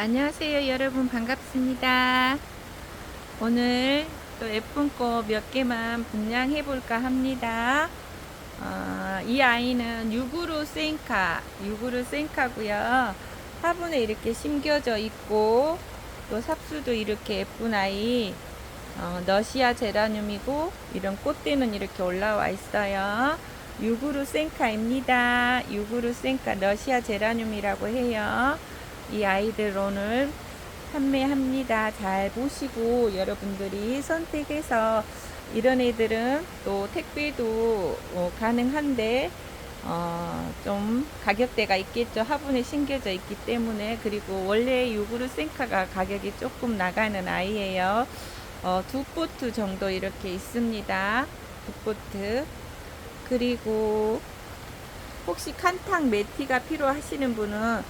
안녕하세요 여러분. 반갑습니다. 오늘 또 예쁜 꽃 몇 개만 분양해 볼까 합니다. 어, 이 아이는 유구르 센카 유구르 센카고요. 화분에 이렇게 심겨져 있고 또 삽수도 이렇게 예쁜 아이 어, 너시아 제라늄이고 이런 꽃대는 이렇게 올라와 있어요. 유구르 센카입니다. 유구르 센카 너시아 제라늄이라고 해요 이 아이들 오늘 판매합니다. 잘 보시고 여러분들이 선택해서 이런 애들은 또 택배도 어, 가능한데 어, 좀 가격대가 있겠죠. 화분에 심겨져 있기 때문에 그리고 원래 유구르 생카가 가격이 조금 나가는 아이예요. 어, 두 포트 정도 이렇게 있습니다. 두 포트 그리고 혹시 칸탕 매티가 필요하시는 분은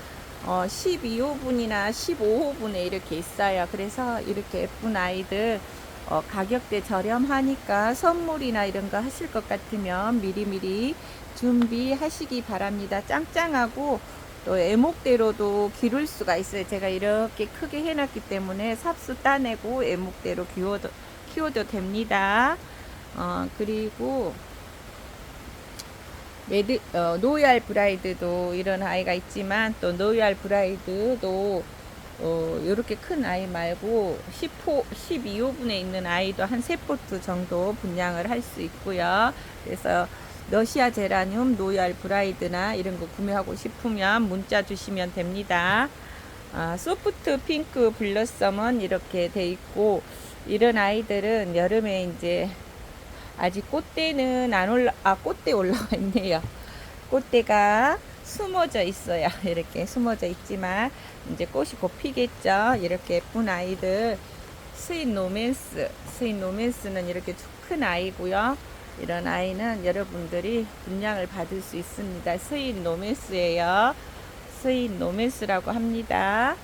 어, 12호분이나 15호분에 이렇게 있어요. 그래서 이렇게 예쁜 아이들 어, 가격대 저렴하니까 선물이나 이런 거 하실 것 같으면 미리미리 준비하시기 바랍니다. 짱짱하고 또 애목대로도 기를 수가 있어요. 제가 이렇게 크게 해놨기 때문에 삽수 따내고 애목대로 키워도, 키워도 됩니다. 어, 그리고 메드, 어, 노얄 브라이드도 이런 아이가 있지만 또 노얄 브라이드도 어, 이렇게 큰 아이 말고 10호, 12호분에 있는 아이도 한 3포트 정도 분양을 할 수 있고요. 그래서 러시아 제라늄, 노얄 브라이드나 이런 거 구매하고 싶으면 문자 주시면 됩니다. 아, 소프트 핑크 블러썸은 이렇게 돼 있고 이런 아이들은 여름에 이제 아직 꽃대는 안 올라, 아, 꽃대 올라와 있네요. 꽃대가 숨어져 있어요. 이렇게 숨어져 있지만, 이제 꽃이 곧 피겠죠. 이렇게 예쁜 아이들. 스윗 노맨스. 스윗 노맨스는 이렇게 큰 아이고요. 이런 아이는 여러분들이 분양을 받을 수 있습니다. 스윗 노맨스예요. 스윗 노맨스라고 합니다.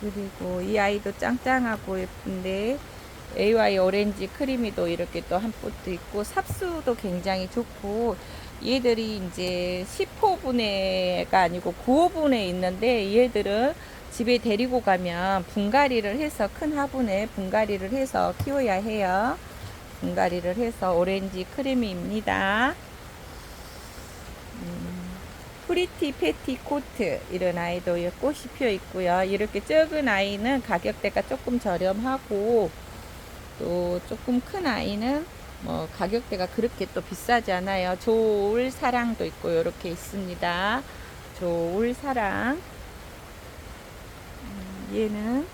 그리고 이 아이도 짱짱하고 예쁜데 AY 오렌지 크리미도 이렇게 또 한 포트 있고 삽수도 굉장히 좋고 얘들이 이제 10호분에가 아니고 9호분에 있는데 얘들은 집에 데리고 가면 분갈이를 해서 큰 화분에 분갈이를 해서 키워야 해요. 분갈이를 해서 오렌지 크리미입니다. 프리티 패티 코트 이런 아이도 꽃이 피어 있고요. 이렇게 적은 아이는 가격대가 조금 저렴하고 또 조금 큰 아이는 뭐 가격대가 그렇게 또 비싸지 않아요. 조울 사랑도 있고 이렇게 있습니다. 조울 사랑 음, 얘는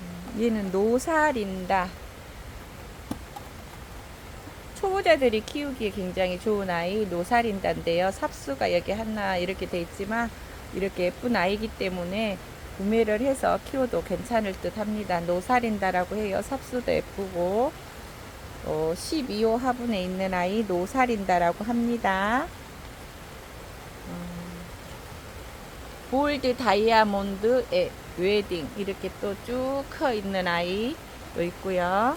음, 얘는 노살인다. 초보자들이 키우기에 굉장히 좋은 아이 노살인다인데요. 삽수가 여기 하나 이렇게 돼 있지만 이렇게 예쁜 아이기 때문에 구매를 해서 키워도 괜찮을 듯 합니다. 노살인다라고 해요. 삽수도 예쁘고 어, 12호 화분에 있는 아이 노살인다라고 합니다. 음, 볼드 다이아몬드 의 웨딩 이렇게 또 쭉 커 있는 아이 또 있고요.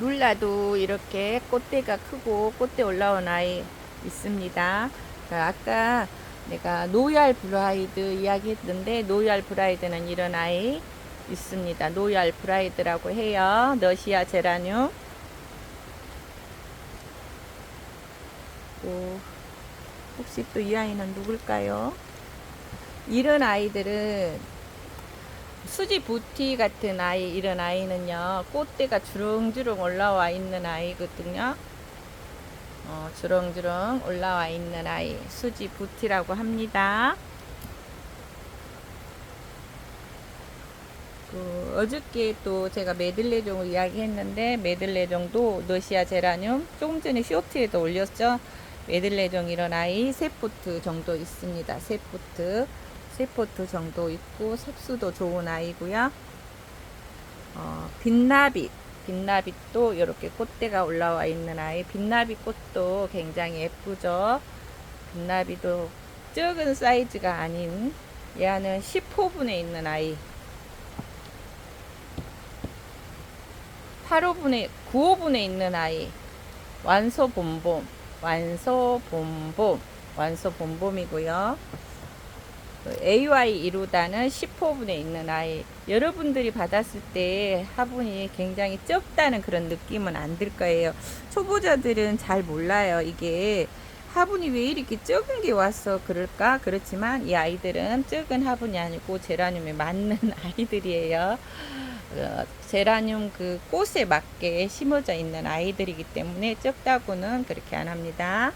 룰라도 이렇게 꽃대가 크고 꽃대 올라온 아이 있습니다. 그러니까 아까 내가 노얄 브라이드 이야기 했는데 노얄 브라이드는 이런 아이 있습니다. 노얄 브라이드라고 해요. 너시아 제라늄. 또 혹시 또 이 아이는 누굴까요? 이런 아이들은 수지 부티 같은 아이 이런 아이는요 꽃대가 주렁주렁 올라와 있는 아이거든요. 어, 주렁주렁 올라와 있는 아이 수지 부티라고 합니다. 그 어저께 또 제가 메들레종을 이야기했는데 메들레종도 너시아 제라늄 조금 전에 쇼트에도 올렸죠? 메들레종 이런 아이 세 포트 정도 있습니다. 세 포트 세포트 정도 있고 색수도 좋은 아이고요. 어, 빛나빛, 빛나빛도 이렇게 꽃대가 올라와 있는 아이. 빛나빛 꽃도 굉장히 예쁘죠. 빛나비도 적은 사이즈가 아닌 얘는 10호분에 있는 아이. 8호분에, 9호분에 있는 아이. 완소 봄봄. 완소 봄봄 완소 봄봄이고요. 그 AY 이루다는 10호분에 있는 아이. 여러분들이 받았을 때 화분이 굉장히 적다는 그런 느낌은 안 들 거예요. 초보자들은 잘 몰라요. 이게 화분이 왜 이렇게 적은 게 와서 그럴까? 그렇지만 이 아이들은 적은 화분이 아니고 제라늄에 맞는 아이들이에요. 어, 제라늄 그 꽃에 맞게 심어져 있는 아이들이기 때문에 적다고는 그렇게 안 합니다.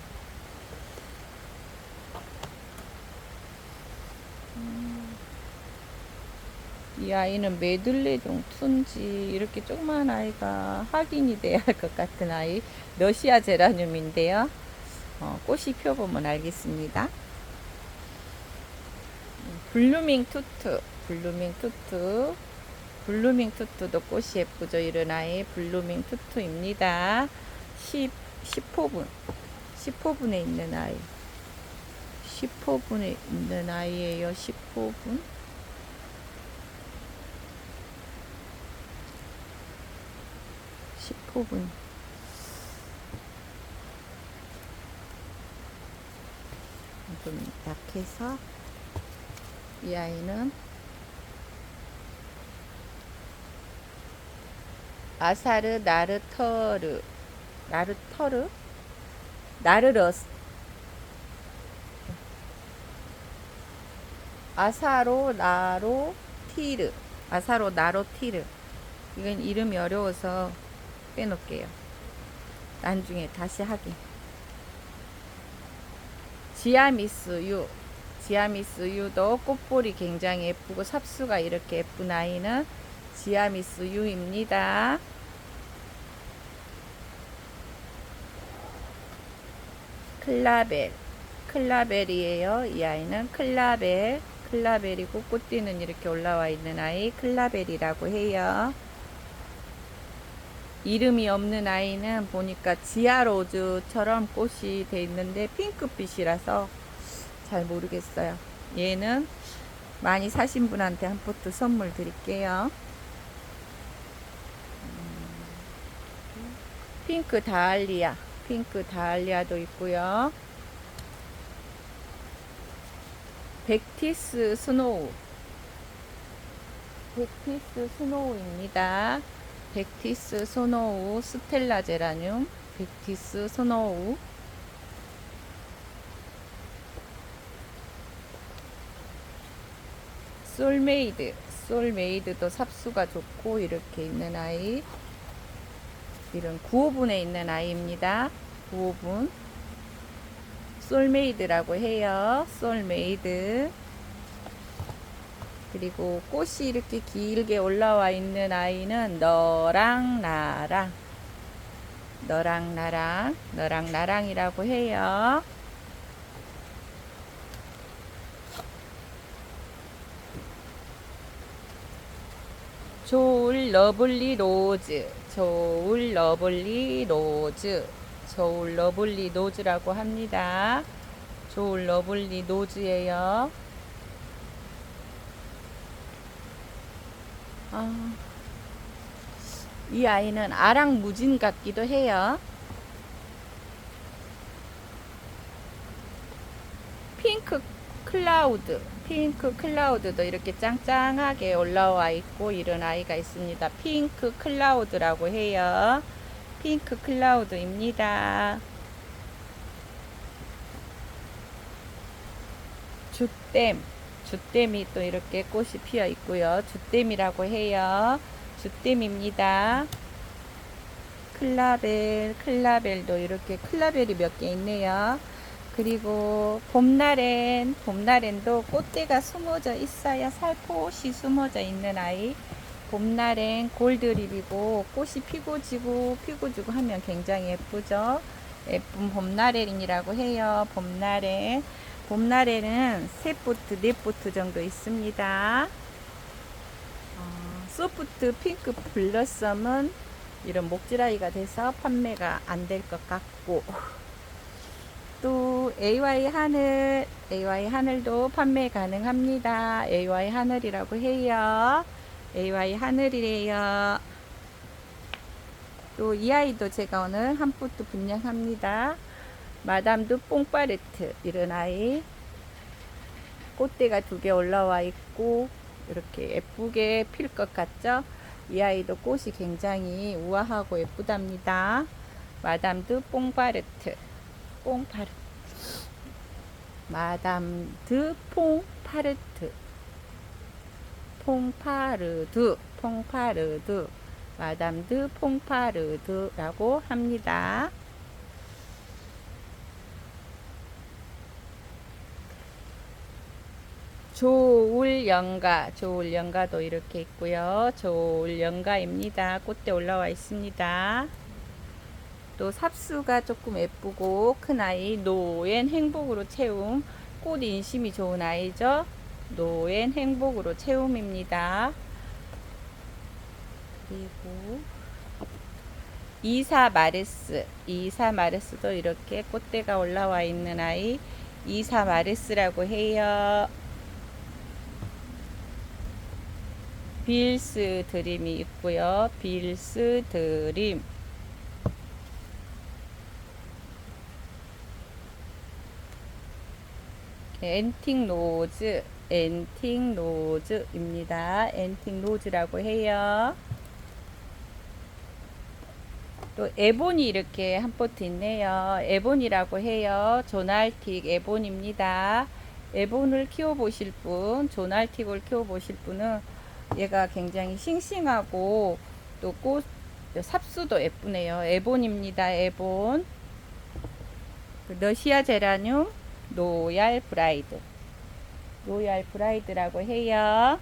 이 아이는 메들레종 툰지 이렇게 조그만 아이가 확인이 돼야 할 것 같은 아이 러시아 제라늄인데요. 어, 꽃이 펴보면 알겠습니다. 블루밍 투투, 블루밍 투투, 블루밍 투투도 꽃이 예쁘죠. 이런 아이 블루밍 투투입니다. 10, 10호분, 10호분에 있는 아이. 10호분에 있는 아이예요. 10호분. 십0분. 좀 약해서 이 아이는 아사르 나르터르 나르터르? 나르러스 아사로 나로 티르. 아사로 나로 티르. 이건 이름이 어려워서 빼놓을게요. 나중에 다시 하기. 지아미스 유. 지아미스 유도 꽃볼이 굉장히 예쁘고 삽수가 이렇게 예쁜 아이는 지아미스 유입니다. 클라벨. 클라벨이에요. 이 아이는 클라벨. 클라벨이고 꽃띠는 이렇게 올라와 있는 아이 클라벨이라고 해요. 이름이 없는 아이는 보니까 지아로즈처럼 꽃이 돼 있는데 핑크빛이라서 잘 모르겠어요. 얘는 많이 사신 분한테 한 포트 선물 드릴게요. 핑크 다알리아, 핑크 다알리아도 있고요. 백티스 스노우, 백티스 스노우입니다. 백티스 소노우 스텔라 제라늄 백티스 소노우. 솔메이드 솔메이드도 삽수가 좋고 이렇게 있는 아이. 이런 9호분에 있는 아이입니다. 9호분. 솔메이드라고 해요. 솔메이드 그리고 꽃이 이렇게 길게 올라와 있는 아이는 너랑 나랑 너랑 나랑 너랑 나랑이라고 해요. 조울 러블리 로즈 조울 러블리 로즈 조울 러블리 노즈라고 합니다. 조울 러블리 노즈예요. 아, 이 아이는 아랑무진 같기도 해요. 핑크 클라우드, 핑크 클라우드도 이렇게 짱짱하게 올라와 있고 이런 아이가 있습니다. 핑크 클라우드라고 해요. 핑크 클라우드입니다. 주댐, 주댐이 또 이렇게 꽃이 피어 있고요. 주댐이라고 해요. 주댐입니다. 클라벨, 클라벨도 이렇게 클라벨이 몇 개 있네요. 그리고 봄나렌, 봄나렌도 꽃대가 숨어져 있어요. 살포시 숨어져 있는 아이. 봄나렌 골드립이고 꽃이 피고 지고 피고 지고 하면 굉장히 예쁘죠. 예쁜 봄나렌이라고 해요. 봄나렌. 봄날에는 세 포트, 네 포트 정도 있습니다. 어, 소프트 핑크 블러썸은 이런 목지라이가 돼서 판매가 안 될 것 같고 또 AY 하늘, AY 하늘도 판매 가능합니다. AY 하늘이라고 해요. AY 하늘이래요. 또 이 아이도 제가 오늘 한 포트 분양합니다. 마담드 뽕파레트 이런 아이 꽃대가 두 개 올라와 있고 이렇게 예쁘게 필 것 같죠? 이 아이도 꽃이 굉장히 우아하고 예쁘답니다. 마담드 뽕파레트 뽕파르 마담드 퐁파르트 퐁파르드 퐁파르드 마담드 퐁파르드라고 합니다. 조울 연가, 조울 연가도 이렇게 있고요. 조울 연가입니다. 꽃대 올라와 있습니다. 또 삽수가 조금 예쁘고 큰 아이 노엔 행복으로 채움 꽃 인심이 좋은 아이죠. 노엔 행복으로 채움입니다. 그리고 이사 마레스, 이사 마레스도 이렇게 꽃대가 올라와 있는 아이 이사 마레스라고 해요. 빌스 드림이 있고요. 빌스 드림. 엔틱 로즈, 엔틱 로즈입니다. 엔틱 로즈라고 해요. 또 에본이 이렇게 한 포트 있네요. 에본이라고 해요. 조날틱 에본입니다. 에본을 키워보실 분, 조날틱을 키워보실 분은 얘가 굉장히 싱싱하고 또 꽃 삽수도 예쁘네요. 에본입니다. 에본. 그 러시아 제라늄 노얄 브라이드. 노얄 브라이드라고 해요.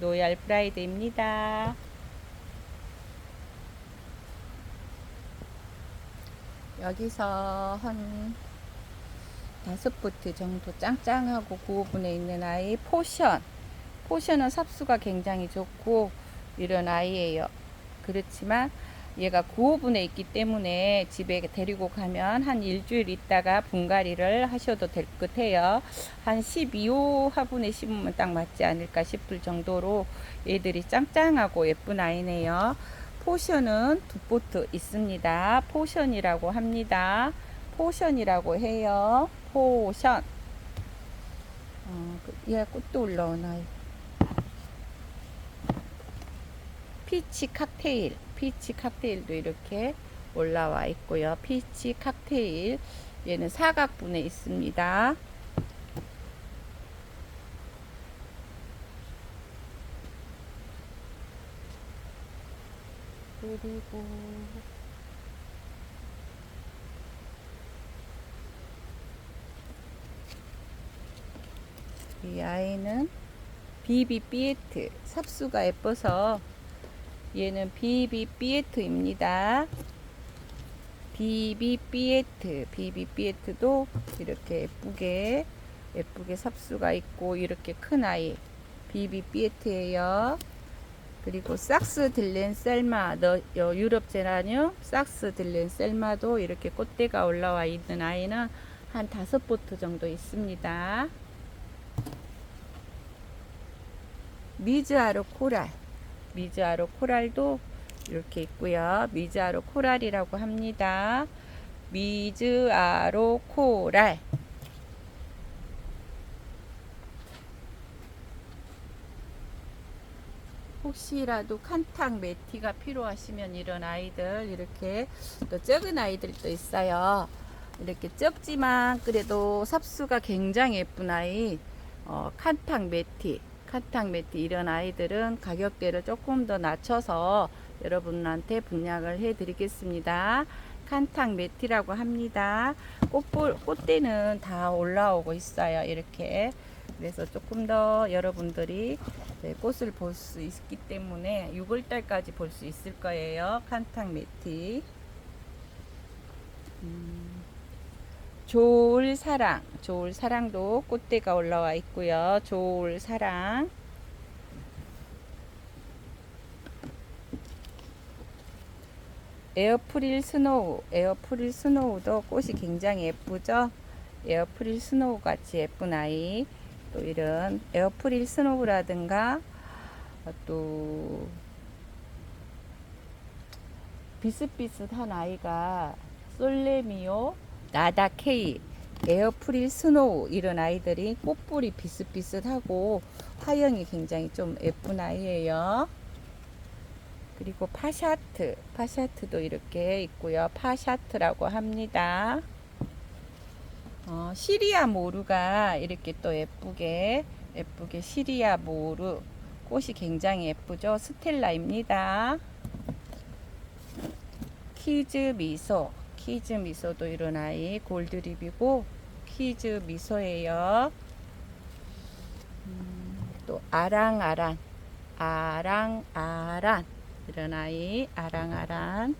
노얄 브라이드입니다. 여기서 한 다섯 포트 정도 짱짱하고 구호분에 있는 아이 포션. 포션은 삽수가 굉장히 좋고 이런 아이예요. 그렇지만 얘가 구호분에 있기 때문에 집에 데리고 가면 한 일주일 있다가 분갈이를 하셔도 될것 같아요. 한 12호 화분에 심으면 딱 맞지 않을까 싶을 정도로 얘들이 짱짱하고 예쁜 아이네요. 포션은 두 포트 있습니다. 포션이라고 합니다. 포션이라고 해요. 포션. 어, 그- 얘 꽃도 올라오나요? 피치 칵테일, 피치 칵테일도 이렇게 올라와 있고요. 피치 칵테일, 얘는 사각분에 있습니다. 그리고 이 아이는 비비비에트 삽수가 예뻐서 얘는 비비비에트입니다. 비비비에트, 비비비에트도 이렇게 예쁘게 예쁘게 삽수가 있고 이렇게 큰 아이 비비비에트예요. 그리고 삭스 딜렌 셀마, 너, 여, 유럽 제라늄 삭스 딜렌 셀마도 이렇게 꽃대가 올라와 있는 아이는 한 다섯 보트 정도 있습니다. 미즈아로 코랄, 미즈아로 코랄도 이렇게 있고요. 미즈아로 코랄이라고 합니다. 미즈아로 코랄. 혹시라도 칸탕 메티가 필요하시면 이런 아이들 이렇게 또 적은 아이들도 있어요. 이렇게 적지만 그래도 삽수가 굉장히 예쁜 아이 어, 칸탕 메티 칸탕 메티 이런 아이들은 가격대를 조금 더 낮춰서 여러분한테 분양을 해 드리겠습니다. 칸탕 메티라고 합니다. 꽃볼, 꽃대는 다 올라오고 있어요. 이렇게. 그래서 조금 더 여러분들이 네, 꽃을 볼 수 있기 때문에 6월달까지 볼 수 있을 거예요. 칸탕 메티. 음, 좋을 사랑, 좋을 사랑도 꽃대가 올라와 있고요. 좋을 사랑. 에어프릴 스노우, 에어프릴 스노우도 꽃이 굉장히 예쁘죠? 에어프릴 스노우 같이 예쁜 아이. 또 이런 에어프릴 스노우라든가 또 비슷비슷한 아이가 솔레미오, 나다 K, 에어프릴 스노우 이런 아이들이 꽃뿌리 비슷비슷하고 화형이 굉장히 좀 예쁜 아이예요. 그리고 파샤트, 파샤트도 이렇게 있고요. 파샤트라고 합니다. 어, 시리아 모루가 이렇게 또 예쁘게 예쁘게 시리아 모루 꽃이 굉장히 예쁘죠. 스텔라입니다. 키즈 미소, 키즈 미소도 이런 아이 골드립이고 키즈 미소예요. 음, 또 아랑아란, 아랑아란 이런 아이 아랑아란.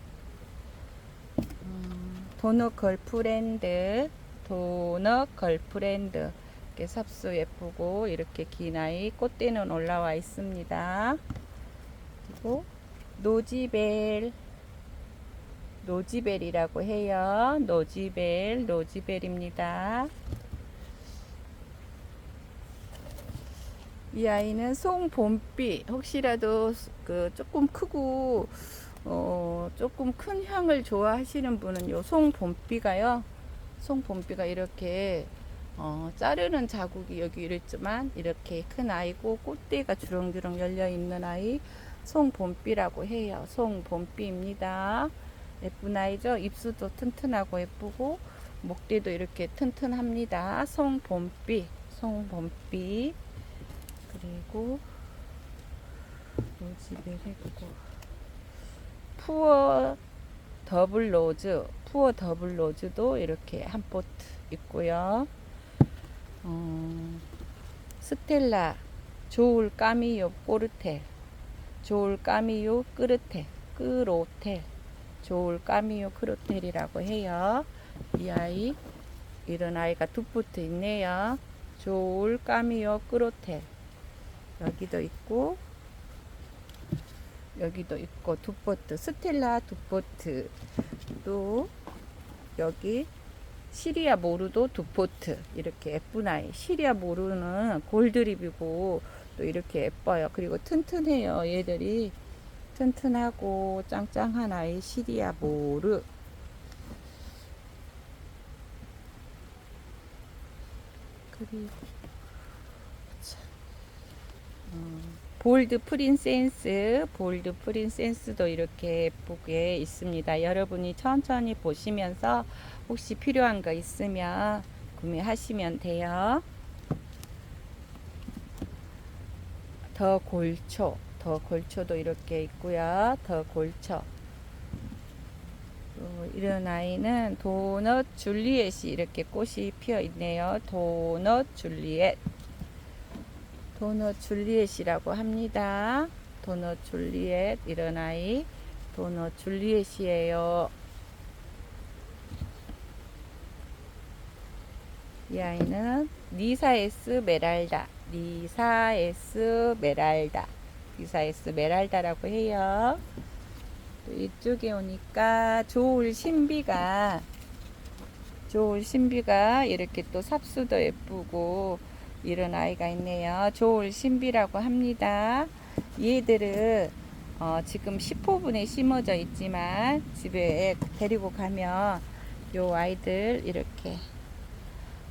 음, 도넛 걸프렌드, 도넛 걸프렌드. 이렇게 삽수 예쁘고 이렇게 긴 아이 꽃대는 올라와 있습니다. 그리고 노지벨 노지벨이라고 해요. 노지벨, 노지벨입니다. 이 아이는 송봄비 혹시라도 그 조금 크고 어 조금 큰 향을 좋아하시는 분은 요 송봄비가요. 송봄비가 이렇게 어 자르는 자국이 여기 이랬지만 이렇게 큰 아이고 꽃대가 주렁주렁 열려 있는 아이 송봄비라고 해요. 송봄비입니다. 예쁜 아이죠. 입수도 튼튼하고 예쁘고 목대도 이렇게 튼튼합니다. 송봄비, 송봄비. 그리고 로즈벨 했고 푸어 더블 로즈, 푸어 더블 로즈도 이렇게 한 포트 있고요. 어, 스텔라, 조울 까미요 꼬르텔, 조울 까미요 끄르텔, 끄로텔. 조울 까미오 크로텔이라고 해요. 이 아이 이런 아이가 두 포트 있네요. 조울 까미오 크로텔 여기도 있고 여기도 있고 두 포트 스텔라 두 포트. 또 여기 시리아 모루도 두 포트. 이렇게 예쁜 아이. 시리아 모루는 골드립이고 또 이렇게 예뻐요. 그리고 튼튼해요 얘들이 튼튼하고 짱짱한 아이 시리아 모르. 그리고 자, 음, 볼드 프린센스 볼드 프린센스도 이렇게 예쁘게 있습니다. 여러분이 천천히 보시면서 혹시 필요한 거 있으면 구매하시면 돼요. 더 골초 더 골초도 이렇게 있고요. 더 골초. 또 이런 아이는 도넛 줄리엣이 이렇게 꽃이 피어 있네요. 도넛 줄리엣. 도넛 줄리엣이라고 합니다. 도넛 줄리엣 이런 아이 도넛 줄리엣이에요. 이 아이는 니사에스 메랄다. 니사에스 메랄다. 리사에스 메랄다라고 해요. 또 이쪽에 오니까 조울 신비가 조울 신비가 이렇게 또 삽수도 예쁘고 이런 아이가 있네요. 조울 신비라고 합니다. 얘들은 어, 지금 10호분에 심어져 있지만 집에 데리고 가면 요 아이들 이렇게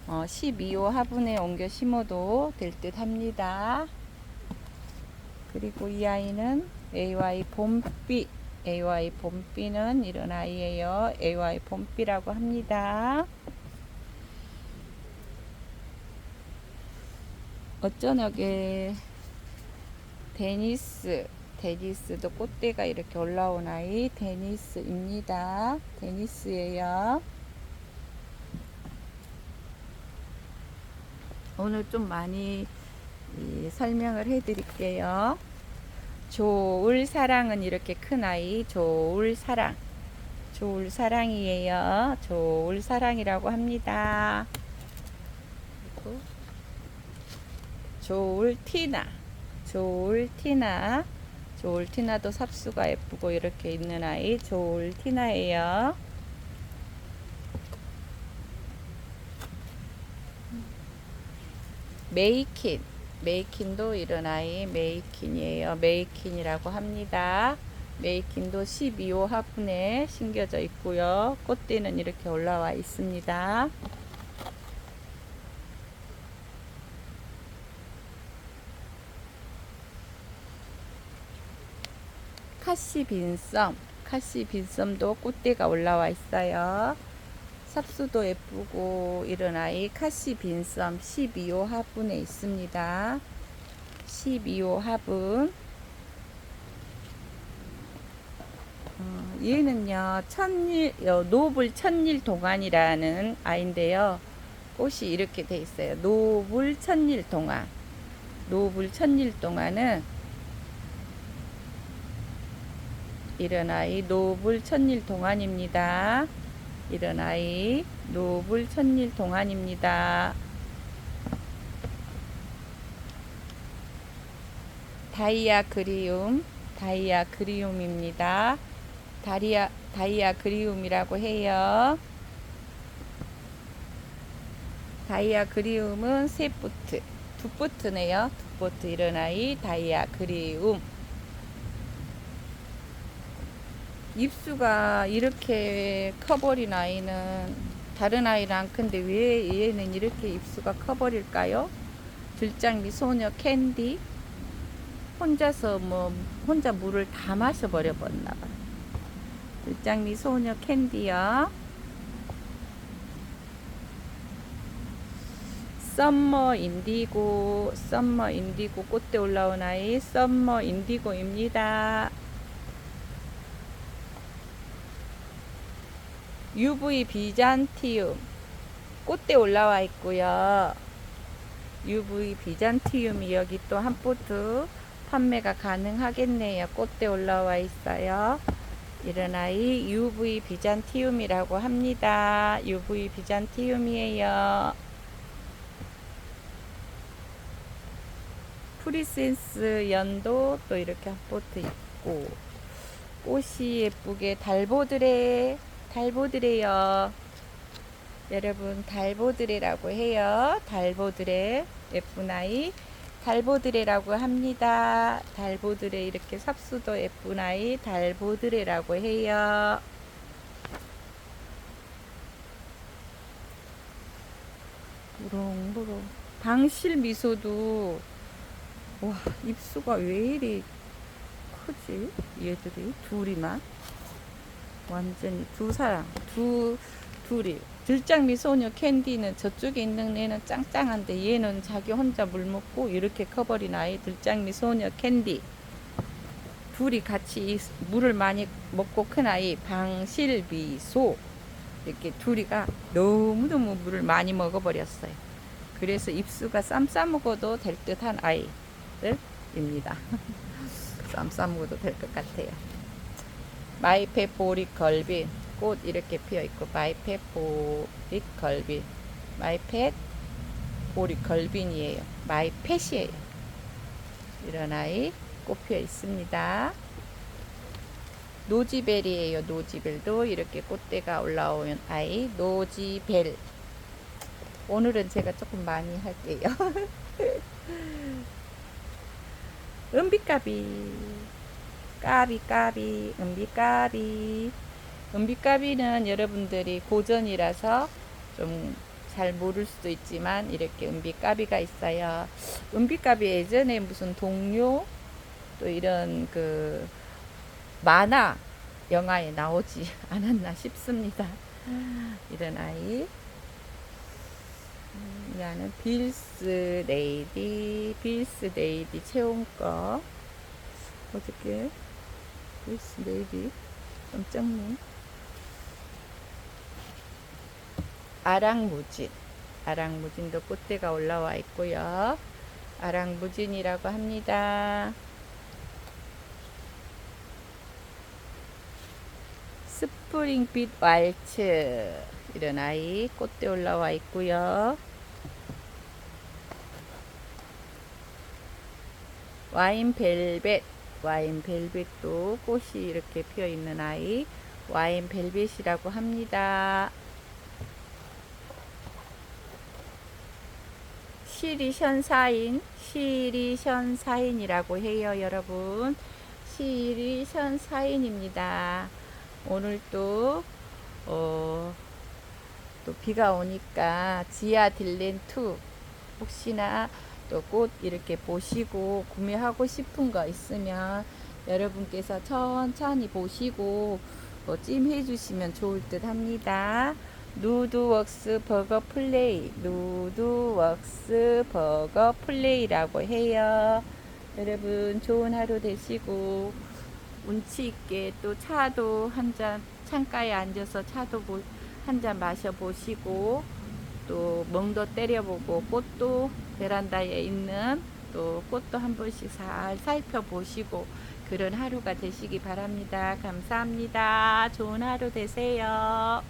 어, 12호 화분에 옮겨 심어도 될 듯 합니다. 그리고 이 아이는 AY 봄비 AY 봄비는 이런 아이예요. AY 봄비라고 합니다. 어쩌녁에 데니스 데니스도 꽃대가 이렇게 올라온 아이 데니스입니다. 데니스예요. 오늘 좀 많이 이 설명을 해 드릴게요. 조울 사랑은 이렇게 큰 아이 조울 사랑 조울 사랑이에요. 조울 사랑이라고 합니다. 그리고 조울 티나 조울 티나 조울 티나도 삽수가 예쁘고 이렇게 있는 아이 조울 티나예요. 메이킨 메이킨도 이런 아이 메이킨이에요. 메이킨이라고 합니다. 메이킹도 12호 화분에 심겨져 있고요. 꽃대는 이렇게 올라와 있습니다. 카시 빈썸, 카시 빈썸도 꽃대가 올라와 있어요. 삽수도 예쁘고 이런 아이 카시 빈썸 12호 화분에 있습니다. 12호 화분. 어, 얘는요, 천일, 어, 노블 천일 동안이라는 아이인데요. 꽃이 이렇게 돼 있어요. 노블 천일 동안. 노블 천일 동안은 이런 아이 노블 천일 동안입니다. 아이 노블 천일 동안입니다. 다이아 그리움, 다이아 그리움입니다. 다리아, 다이아 그리움이라고 해요. 다이아 그리움은 세 포트, 두 포트네요. 두 이런 아이 다이아 그리움. 입수가 이렇게 커버린 아이는 다른 아이는 안 큰데 왜 얘는 이렇게 입수가 커버릴까요? 들장미 소녀 캔디 혼자서 뭐 혼자 물을 다 마셔버려 버렸나 봐. 들장미 소녀 캔디요. 썸머 인디고 썸머 인디고 꽃대 올라온 아이 썸머 인디고입니다. UV 비잔티움 꽃대 올라와 있고요. UV 비잔티움이 여기 또 한 포트 판매가 가능하겠네요. 꽃대 올라와 있어요. 이런 아이 UV 비잔티움이라고 합니다. UV 비잔티움이에요. 프리센스 연도 또 이렇게 한 포트 있고 꽃이 예쁘게 달보드레 달보드레요. 여러분 달보드레라고 해요. 달보드레 예쁜 아이 달보드레라고 합니다. 달보드레 이렇게 삽수도 예쁜 아이 달보드레라고 해요. 무롱무롱 방실 미소도 와 입수가 왜 이리 크지 얘들이 둘이만 완전히 두 사람 두 둘이 들장미 소녀 캔디는 저쪽에 있는 애는 짱짱한데 얘는 자기 혼자 물 먹고 이렇게 커버린 아이 들장미 소녀 캔디 둘이 같이 이 물을 많이 먹고 큰 아이 방실미소 이렇게 둘이가 너무너무 물을 많이 먹어버렸어요. 그래서 입수가 쌈 싸먹어도 될 듯한 아이들입니다. 쌈 싸먹어도 될 것 같아요. 마이페 보릭 걸빈 꽃 이렇게 피어 있고 마이페 보릭 걸빈 마이펫 보릭 걸빈이에요. 마이펫이에요. 이런 아이 꽃 피어 있습니다. 노지벨이에요. 노지벨도 이렇게 꽃대가 올라오는 아이 노지벨. 오늘은 제가 조금 많이 할게요. 은비까비. 까비 까비 은비 까비 은비 까비는 여러분들이 고전이라서 좀 잘 모를 수도 있지만 이렇게 은비 까비가 있어요. 은비 까비 예전에 무슨 동료 또 이런 그 만화 영화에 나오지 않았나 싶습니다. 이런 아이. 음, 이 안은 빌스 레이디, 빌스 레이디 체온거. 어저께 빌스 레이디 깜짝님 아랑무진. 아랑무진도 꽃대가 올라와 있고요. 아랑무진이라고 합니다. 스프링빛 왈츠. 이런 아이 꽃대 올라와 있고요. 와인 벨벳 와인 벨벳도 꽃이 이렇게 피어 있는 아이 와인 벨벳이라고 합니다. 시리션 사인, 시리션 사인이라고 해요, 여러분. 27일 션사인입니다. 오늘 또, 어, 또 비가 오니까 지아 딜렌2 혹시나 또 꽃 이렇게 보시고 구매하고 싶은 거 있으면 여러분께서 천천히 보시고 어, 찜해 주시면 좋을 듯 합니다. 누드웍스 버거 플레이, 누드웍스 버거 플레이라고 해요. 여러분 좋은 하루 되시고 운치 있게 또 차도 한 잔 창가에 앉아서 차도 한 잔 마셔 보시고 또 멍도 때려보고 꽃도 베란다에 있는 또 꽃도 한 번씩 잘 살펴보시고 그런 하루가 되시기 바랍니다. 감사합니다. 좋은 하루 되세요.